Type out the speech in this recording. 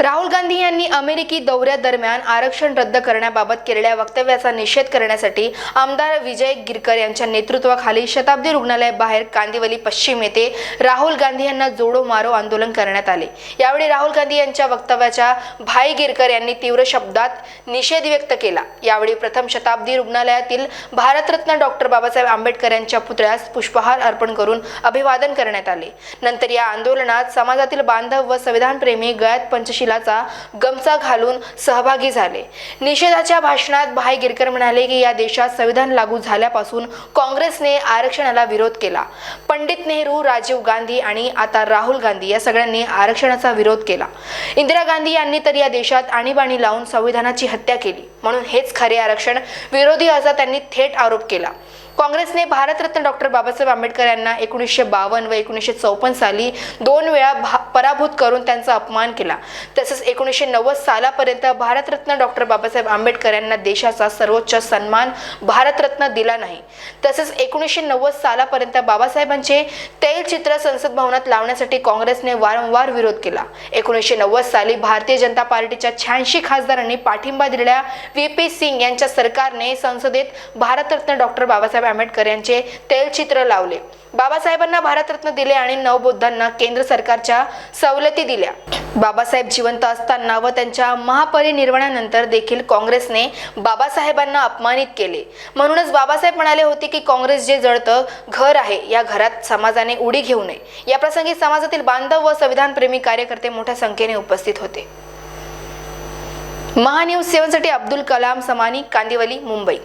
राहुल गांधी यांनी अमेरिकी दौऱ्यादरम्यान आरक्षण रद्द करण्याबाबत केलेल्या वक्तव्याचा निषेध करण्यासाठी आमदार विजय गिरकर यांच्या नेतृत्वाखाली शताब्दी रुग्णालय बाहेर कांदिवली पश्चिम येथे राहुल गांधी यांना जोडो मारो आंदोलन करण्यात आले. यावेळी राहुल गांधी यांच्या वक्तव्याच्या भाई गिरकर यांनी तीव्र शब्दात निषेध व्यक्त केला. यावेळी प्रथम शताब्दी रुग्णालयातील भारतरत्न डॉक्टर बाबासाहेब आंबेडकर यांच्या पुतळ्यास पुष्पहार अर्पण करून अभिवादन करण्यात आले. नंतर या आंदोलनात समाजातील बांधव व संविधानप्रेमी गळ्यात मिलाचा गमचा घालून सहभागी झाले. निषेधाच्या भाषणात भाई गिरकर म्हणाले की या देशात संविधान लागू झाल्यापासून काँग्रेसने आरक्षणाला विरोध केला. पंडित नेहरू राजीव गांधी आणि आता राहुल गांधी या सगळ्यांनी आरक्षणाचा विरोध केला. इंदिरा गांधी यांनी तर या देशात आणीबाणी लावून संविधानाची हत्या केली. म्हणून हेच खरे आरक्षण विरोधी असा त्यांनी थेट आरोप केला. काँग्रेसने भारतरत्न डॉक्टर बाबासाहेब आंबेडकर यांना एकोणीसशे बावन्न व एकोणीसशे चौपन्न साली दोन वेळा भा- पराभूत करून त्यांचा अपमान केला. तसेच एकोणीसशे नव्वद सालापर्यंत भारतरत्न डॉक्टर बाबासाहेब आंबेडकर यांना देशाचा सर्वोच्च सन्मान भारतरत्न दिला नाही. तसेच एकोणीसशे नव्वद सालापर्यंत बाबासाहेबांचे तैलचित्र संसद भवनात लावण्यासाठी काँग्रेसने वारंवार विरोध केला. एकोणीसशे नव्वद साली भारतीय जनता पार्टीच्या शहाऐंशी खासदारांनी पाठिंबा दिलेल्या व्ही पी सिंग यांच्या सरकारने संसदेत भारतरत्न डॉक्टर बाबासाहेब आंबेडकर यांचे तैलचित्र लावले. बाबासाहेबांना भारतरत्न दिले आणि नवबौद्धांना केंद्र सरकारच्या सवलती दिल्या. बाबासाहेब जिवंत असताना व त्यांच्या महापरिनिर्वाणानंतर देखील काँग्रेसने बाबासाहेबांना अपमानित केले. म्हणूनच बाबासाहेब म्हणाले होते की काँग्रेस जे जळतं घर आहे या घरात समाजाने उडी घेऊ नये. या प्रसंगी समाजातील बांधव व संविधानप्रेमी कार्यकर्ते मोठ्या संख्येने उपस्थित होते. महान्यूज सेवनसाठी अब्दुल कलाम समानी कांदिवली मुंबई.